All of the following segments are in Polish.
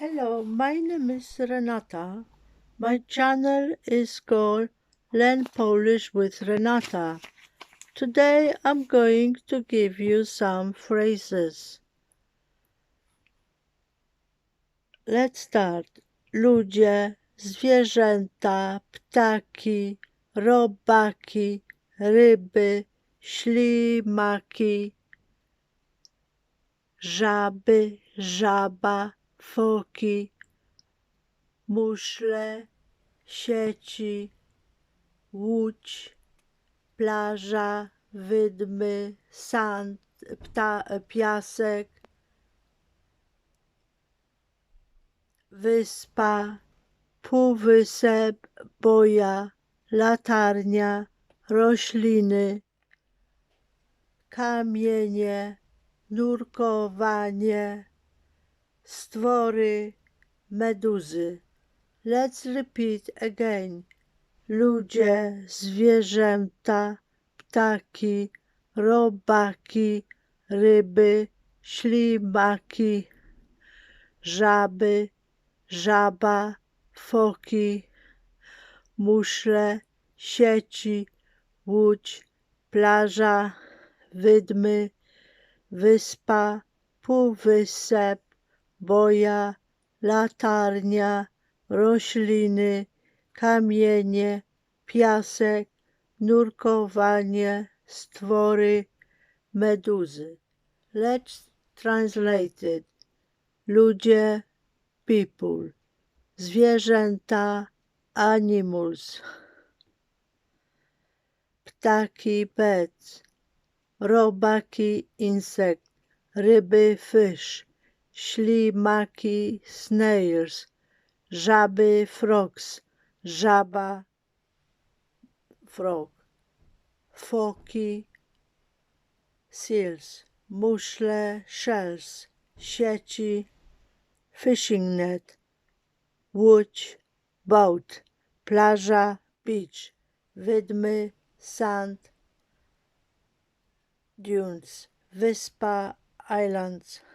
Hello, my name is Renata. My channel is called Learn Polish with Renata. Today I'm going to give you some phrases. Let's start. Ludzie, zwierzęta, ptaki, robaki, ryby, ślimaki, żaby, żaba, foki, muszle, sieci, łódź, plaża, wydmy, sand, pta, piasek, wyspa, półwysep, boja, latarnia, rośliny, kamienie, nurkowanie, stwory, meduzy. Let's repeat again. Ludzie, zwierzęta, ptaki, robaki, ryby, ślimaki, żaby, żaba, foki, muszle, sieci, łódź, plaża, wydmy, wyspa, półwysep, boja, latarnia, rośliny, kamienie, piasek, nurkowanie, stwory, meduzy. Let's translate it. Ludzie, people. Zwierzęta, animals. Ptaki, birds. Robaki, insect. Ryby, fish. Ślimaki, snails. Żaby, frogs. Żaba, frog. Foki, seals. Muszle, shells. Sieci, fishing net. Łódź, boat. Plaża, beach. Wydmy, sand, dunes. Wyspa, islands.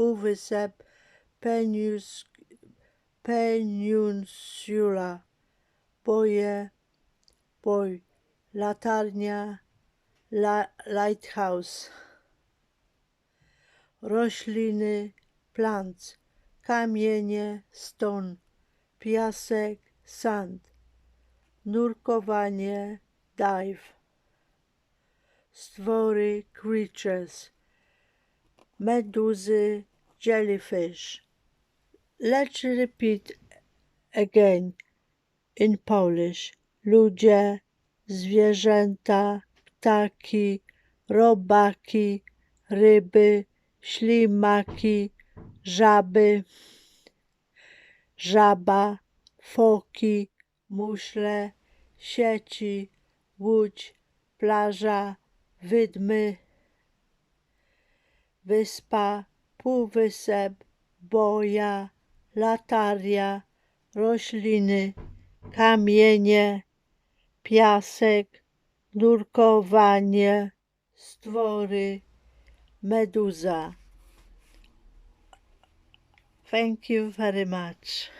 Półwysep, penius, peninsula. Boje, boj. Latarnia, la, lighthouse. Rośliny, plants. Kamienie, stone. Piasek, sand. Nurkowanie, dive. Stwory, creatures. Meduzy, jellyfish. Let's repeat again in Polish. Ludzie, zwierzęta, ptaki, robaki, ryby, ślimaki, żaby, żaba, foki, muszle, sieci, łódź, plaża, wydmy, wyspa, półwysep, boja, lataria, rośliny, kamienie, piasek, nurkowanie, stwory, meduza. Thank you very much.